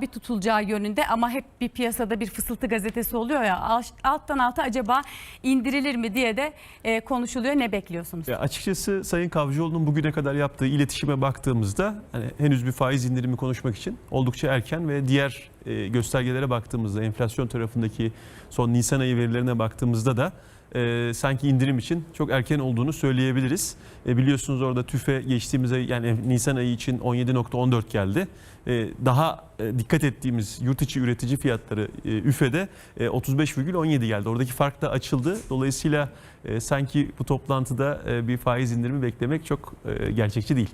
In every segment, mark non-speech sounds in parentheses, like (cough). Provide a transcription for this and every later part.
bir tutulacağı yönünde ama hep bir piyasada bir fısıltı gazetesi oluyor ya alt- alttan alta acaba indirilir mi diye de e, konuşuluyor. Ne bekliyorsunuz? Ya açıkçası Sayın Kavcıoğlu'nun bugüne kadar yaptığı iletişime baktığımızda hani henüz bir faiz indirimi konuşmak için oldukça erken ve diğer e, göstergelere baktığımızda enflasyon tarafındaki son Nisan ayı verilerine baktığımızda da e, sanki indirim için çok erken olduğunu söyleyebiliriz. E, biliyorsunuz orada TÜFE geçtiğimiz ay yani Nisan ayı için 17.14 geldi. E, daha e, dikkat ettiğimiz yurt içi üretici fiyatları e, üfede e, 35,17 geldi. Oradaki fark da açıldı. Dolayısıyla e, sanki bu toplantıda e, bir faiz indirimi beklemek çok e, gerçekçi değil.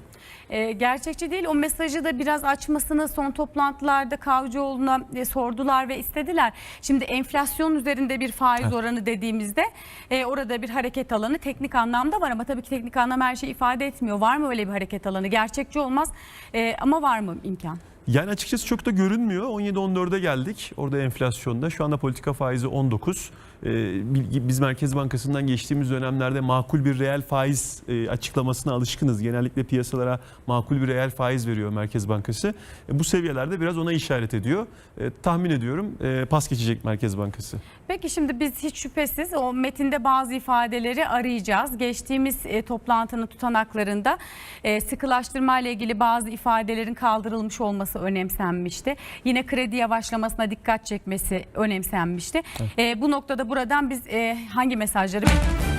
E, gerçekçi değil. O mesajı da biraz açmasını son toplantılarda Kavcıoğlu'na e, sordular ve istediler. Şimdi enflasyon üzerinde bir faiz Evet. oranı dediğimizde e, orada bir hareket alanı teknik anlamda var ama tabii ki teknik anlam her şeyi ifade etmiyor. Var mı öyle bir hareket alanı? Gerçekçi olmaz e, ama var mı imkan? Yani açıkçası çok da görünmüyor. 17-14'e geldik orada enflasyonda. Şu anda politika faizi 19. Ee, Biz Merkez Bankası'ndan geçtiğimiz dönemlerde makul bir reel faiz e, açıklamasına alışkınız. Genellikle piyasalara makul bir reel faiz veriyor Merkez Bankası. E, Bu seviyelerde biraz ona işaret ediyor. E, Tahmin ediyorum pas geçecek Merkez Bankası. Peki şimdi biz hiç şüphesiz o metinde bazı ifadeleri arayacağız. Geçtiğimiz toplantının tutanaklarında sıkılaştırma ile ilgili bazı ifadelerin kaldırılmış olması önemsenmişti. Yine kredi yavaşlamasına dikkat çekmesi önemsenmişti. E, bu noktada buradan biz e, hangi mesajları bekliyoruz?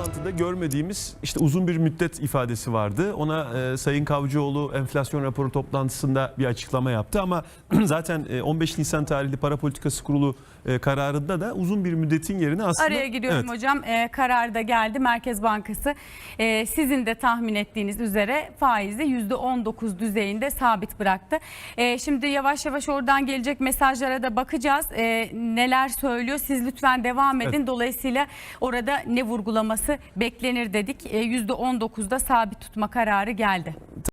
Toplantıda görmediğimiz işte uzun bir müddet ifadesi vardı. Ona e, Sayın Kavcıoğlu enflasyon raporu toplantısında bir açıklama yaptı ama (clears throat) zaten e, 15 Nisan tarihli para politikası kurulu e, kararında da uzun bir müddetin yerine aslında Araya giriyorum Evet. hocam. E, karar da geldi. Merkez Bankası e, sizin de tahmin ettiğiniz üzere faizi %19 düzeyinde sabit bıraktı. E, şimdi yavaş yavaş oradan gelecek mesajlara da bakacağız. E, neler söylüyor? Siz lütfen devam edin. Evet. Dolayısıyla orada ne vurgulaması beklenir dedik. E, %19'da sabit tutma kararı geldi.